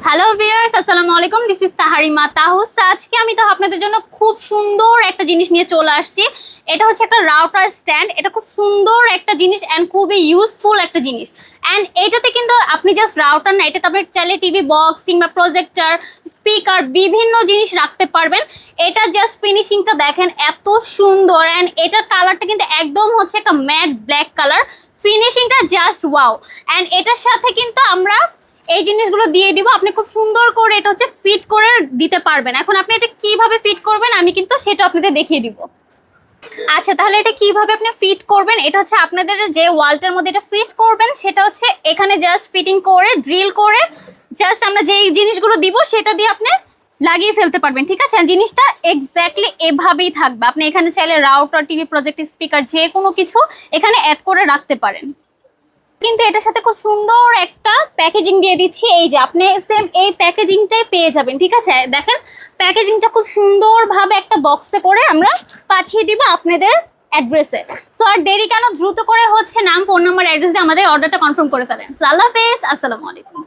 Hello viewers আসসালামু আলাইকুম। This is তাহারিমা তাহুস আজকে আমি তো আপনাদের জন্য খুব সুন্দর একটা জিনিস নিয়ে চলে আসছি। এটা হচ্ছে একটা রাউটার স্ট্যান্ড এটা খুব সুন্দর একটা জিনিস অ্যান্ড খুবই ইউজফুল একটা জিনিস। অ্যান্ড এটাতে কিন্তু আপনি জাস্ট রাউটার না, এটাতে আপনি চাইলে টিভি বক্স কিংবা প্রজেক্টর স্পিকার বিভিন্ন জিনিস রাখতে পারবেন। এটা জাস্ট ফিনিশিংটা দেখেন, এত সুন্দর। অ্যান্ড এটার কালারটা কিন্তু একদম হচ্ছে একটা ম্যাট ব্ল্যাক কালার ফিনিশিংটা জাস্ট ওয়াও অ্যান্ড এটার সাথে কিন্তু আমরা এই জিনিসগুলো দিয়ে দিব। আপনি খুব সুন্দর করে এটা হচ্ছে ফিট করে দিতে পারবেন। এখন আপনি এটা কীভাবে ফিট করবেন আমি কিন্তু সেটা আপনাদের দেখিয়ে দিব। আচ্ছা তাহলে এটা কীভাবে আপনি ফিট করবেন? এটা হচ্ছে আপনাদের যে ওয়ালটার মধ্যে এটা ফিট করবেন, সেটা হচ্ছে এখানে জাস্ট ফিটিং করে ড্রিল করে জাস্ট আমরা যেই জিনিসগুলো দিব, সেটা দিয়ে আপনি লাগিয়ে ফেলতে পারবেন, ঠিক আছে? জিনিসটা এক্স্যাক্টলি এভাবেই থাকবে। আপনি এখানে চাইলে রাউটার টিভি প্রজেক্ট স্পিকার যে কোনো কিছু এখানে অ্যাড করে রাখতে পারেন। কিন্তু এটার সাথে খুব সুন্দর একটা প্যাকেজিং দিয়ে দিচ্ছি। এই যে আপনি সেম এই প্যাকেজিংটাই পেয়ে যাবেন, ঠিক আছে? দেখেন প্যাকেজিংটা খুব সুন্দরভাবে একটা বক্সে করে আমরা পাঠিয়ে দিব আপনাদের অ্যাড্রেসে সো আর দেরি কেন? দ্রুত করে হচ্ছে নাম ফোন নাম্বার অ্যাড্রেস দিয়ে আমাদের অর্ডারটা কনফার্ম করে ফেলেন। আল্লাহ হাফেজ, আসসালামু আলাইকুম।